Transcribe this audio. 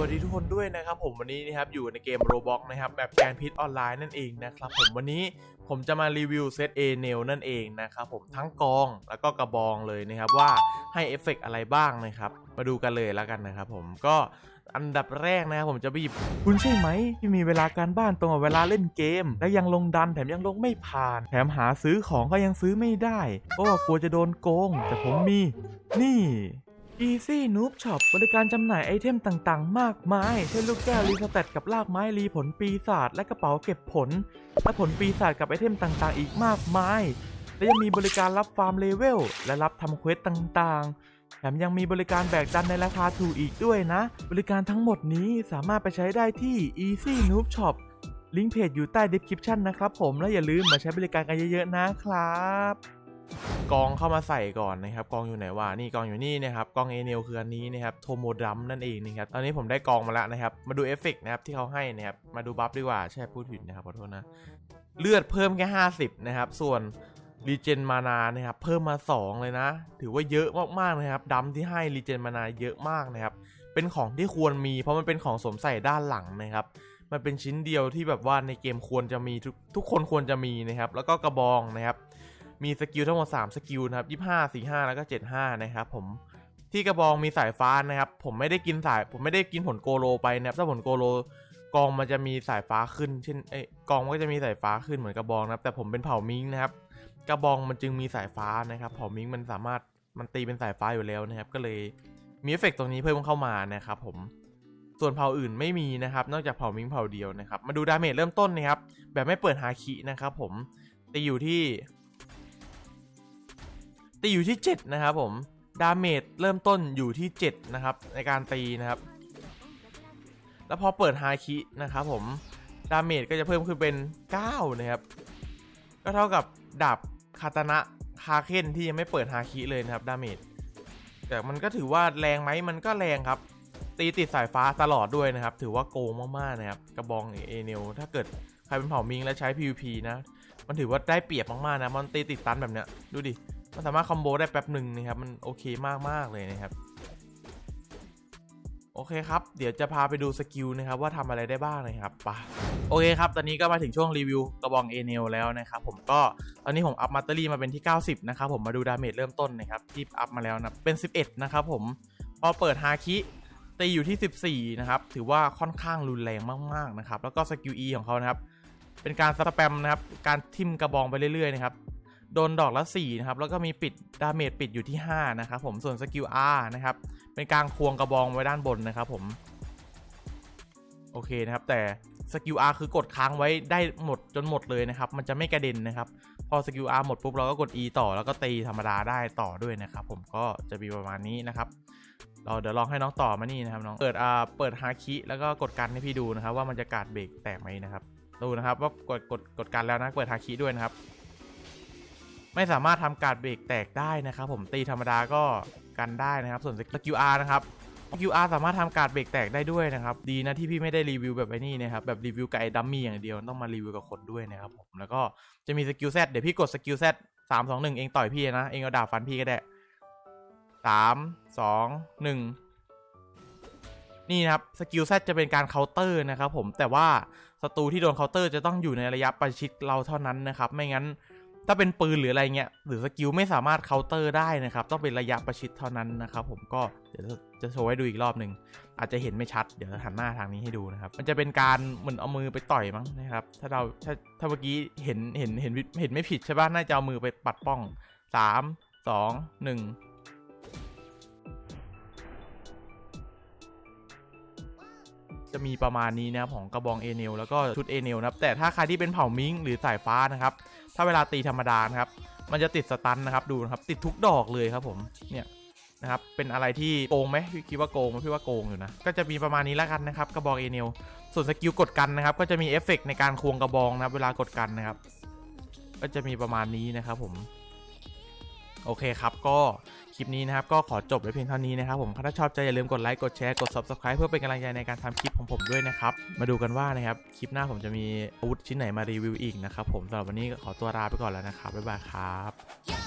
วัสดีทุกคนด้วยนะครับผมวันนี้นะครับอยู่ในเกม Roblox นะครับแบบแกนพิษออนไลน์นั่นเองนะครับผมวันนี้ผมจะมารีวิวเซต A n a i l นั่นเองนะครับผมทั้งกองแล้วก็กระบองเลยนะครับว่าให้เอฟเฟกต์อะไรบ้างนะครับมาดูกันเลยแล้วกันนะครับผมก็อันดับแรกนะครับผมจะไปหยิบคุณใช่ไหม ที่มีเวลาการบ้านตรงกับเวลาเล่นเกม และยังลงดันแถมยังลงไม่ผ่าน แถมหาซื้อของก็ยังซื้อไม่ได้ เพราะว่ากลัวจะโดนโกง แต่ผมมี นี่ Easy Noob Shop บริการจำหน่ายไอเทมต่างๆ มากมาย เช่นลูกแก้วรีสแตทกับลากไม้รีผลปีศาจและกระเป๋าเก็บผล และผลปีศาจกับไอเทมต่างๆ อีกมากมาย และยังมีบริการรับฟาร์มเลเวล และรับทำเควสต่างๆแถมยังมีบริการแบกดันในราคาถูกอีกด้วยนะ บริการทั้งหมดนี้สามารถไปใช้ได้ที่ Easy Noob Shop ลิงก์เพจอยู่ใต้ description นะครับผม และอย่าลืมมาใช้บริการกันเยอะๆนะครับ กองเข้ามาใส่ก่อนนะครับกองอยู่ไหนวะนี่กองอยู่นี่นะครับกองเอเนลคืออันนี้นะครับโทโมดัมนั่นเองนะครับตอนนี้ผมได้กองมาแล้วนะครับมาดูเอฟเฟกนะครับที่เขาให้นะครับมาดูบัฟดีกว่าใช่พูดผิดนะครับขอโทษนะเลือดเพิ่มแค่ 50 นะครับ ส่วนรีเจนมานานะครับเพิ่มมา 2 เลยนะ ถือว่าเยอะมากๆนะครับดัมที่ให้รีเจนมานาเยอะมากนะครับเป็นของที่ควรมีเพราะมันเป็นของสวมใส่ด้านหลังนะครับมันเป็นชิ้นเดียวที่แบบว่าในเกมควรจะมีทุกทุกคนควรจะมีนะครับ แล้วก็กระบองนะครับ มีสกิลทั้งหมด3สกิลนะครับ25 45 แล้วก็ 75 นะครับผมที่กระบองมีสายฟ้านะครับ ผมไม่ได้กินสาย ผมไม่ได้กินผลโกโลไปนะครับ ถ้าผลโกโลกองมันจะมีสายฟ้าขึ้น เช่นเอ้กองก็จะมีสายฟ้าขึ้นเหมือนกระบองนะครับ แต่ผมเป็นเผ่ามิงนะครับ กระบองมันจึงมีสายฟ้านะครับ เผ่ามิงมันสามารถมันตีเป็นสายฟ้าอยู่แล้วนะครับ ก็เลยมีเอฟเฟกต์ตรงนี้เพิ่มเข้ามานะครับ ผม ส่วนเผ่าอื่นไม่มีนะครับ นอกจากเผ่ามิงเผ่าเดียวนะครับ มาดูดาเมจเริ่มต้นนะครับ แบบไม่เปิดฮาคินะครับ ผมตีอยู่ที่ ตีอยู่ที่ 7 นะครับผม ดาเมจเริ่มต้นอยู่ที่ 7 นะครับ ในการตีนะครับ แล้วพอเปิดฮาคินะครับผม ดาเมจก็จะเพิ่มขึ้นเป็น 9 นะครับ ก็เท่ากับดาบคาตานะคาเคนที่ยังไม่เปิดฮาคิเลยนะครับดาเมจ แต่มันก็ถือว่าแรงไหมมันก็แรงครับ ตีติดสายฟ้าตลอดด้วยนะครับ ถือว่าโกงมากๆนะครับ กระบองเอเนลถ้าเกิดใครเป็นเผ่ามิงและใช้ PVP นะ มันถือว่าได้เปรียบมากๆนะ มันตีติดตันแบบเนี้ย ดูดิ มันสามารถคอมโบได้แป๊บหนึ่งนะครับ มันโอเคมาก ๆ เลยนะครับ โอเคครับ เดี๋ยวจะพาไปดูสกิลนะครับ ว่าทำอะไรได้บ้างนะครับไปะโอเคครับ ตอนนี้ก็มาถึงช่วงรีวิวกระบองเอเนลแล้วนะครับ ผมก็ตอนนี้ผมอัพมัตเตอรี่มาเป็นที่ 90 นะครับ ผมมาดูดาเมจเริ่มต้นนะครับที่อัพมาแล้วนะเป็น 11 นะครับผมพอเปิดฮาคิตีอยู่ที่ 14 นะครับ ถือว่าค่อนข้างรุนแรงมาก ๆ นะครับ แล้วก็สกิล E ของเขานะครับ เป็นการสแปมนะครับ การทิมกระบองไปเรื่อย ๆ นะครับ โดนดอกละ4นะครับ แล้วก็มีปิดดาเมจปิดอยู่ที่ 5 นะครับผม ส่วนสกิล R นะครับ เป็นการควงกระบองไว้ด้านบนนะครับผม โอเคนะครับ แต่สกิล R คือกดค้างไว้ได้หมดจนหมดเลยนะครับ มันจะไม่กระเด็นนะครับ พอสกิล R หมดปุ๊บเราก็กด E ต่อแล้วก็ตีธรรมดาได้ต่อด้วยนะครับ ผม ก็จะมีประมาณนี้นะครับ เราเดี๋ยวลองให้น้องต่อมานี่นะครับน้อง เปิดอ่าเปิดฮาคิแล้วก็กดกันให้พี่ดูนะครับ ว่ามันจะการดเบรกแตกไหมนะครับ ดูนะครับว่ากดกดกดกันแล้วนะ เปิดฮาคิด้วยนะครับ ไม่สามารถทำการเบรกแตกได้นะครับผมตีธรรมดาก็กันได้นะครับ ส่วนสกิล R นะครับสกิล R สามารถทำการเบรกแตกได้ด้วยนะครับ ดีนะที่พี่ไม่ได้รีวิวแบบไอ้นี่นะครับแบบรีวิวกับไอ้ดัมมี่อย่างเดียวต้องมารีวิวกับคนด้วยนะครับผมแล้วก็จะมีสกิล Z เดี๋ยวพี่กดสกิล Z สามสองหนึ่งเองต่อยพี่นะเองเอาดาบฟันพี่ก็ได้สามสองหนึ่งนี่นะครับสกิลแซจะเป็นการเคาน์เตอร์นะครับผมแต่ว่าศัตรูที่โดนเคาน์เตอร์จะต้องอยู่ในระยะประชิดเราเท่านั้นนะครับ ไม่งั้น ถ้าเป็นปืนหรืออะไรเงี้ยหรือสกิลไม่สามารถเคาน์เตอร์ได้นะครับ ต้องเป็นระยะประชิดเท่านั้นนะครับผมก็เดี๋ยวจะโชว์ให้ดูอีกรอบหนึ่งอาจจะเห็นไม่ชัดเดี๋ยวหันหน้าทางนี้ให้ดูนะครับ มันจะเป็นการเหมือนเอามือไปต่อยมั้งนะครับ ถ้าเราถ้าถ้าเมื่อกี้เห็นเห็นเห็นเห็นไม่ผิดใช่ป่ะน่าจะเอามือไปปัดป้องสามสองหนึ่งจะมีประมาณนี้นะครับของกระบองเอเนลแล้วก็ชุดเอเนลนะครับแต่ถ้าใครที่เป็นเผ่ามิงหรือสายฟ้านะครับ ถ้าเวลาตีธรรมดานะครับ มันจะติดสตันนะครับดูนะครับ ติดทุกดอกเลยครับผมเนี่ยนะครับเป็นอะไรที่โกงไหมพี่คิดว่าโกงไหมพี่ว่าโกงอยู่นะ ก็จะมีประมาณนี้แล้วกันนะครับกระบอกเอเนลส่วนสกิลกดกันนะครับ ก็จะมีเอฟเฟกต์ในการควงกระบองนะครับเวลากดกันนะครับ ก็จะมีประมาณนี้นะครับผม โอเคครับก็คลิปนี้นะครับก็ขอจบไว้เพียงเท่านี้นะครับผมถ้าชอบใจอย่าลืมกดไลค์กดแชร์กด subscribe เพื่อเป็นกำลังใจในการทำคลิปของผมด้วยนะครับมาดูกันว่านะครับคลิปหน้าผมจะมีอาวุธชิ้นไหนมารีวิวอีกนะครับผมสำหรับวันนี้ก็ขอตัวลาไปก่อนแล้วนะครับบ๊ายบายครับ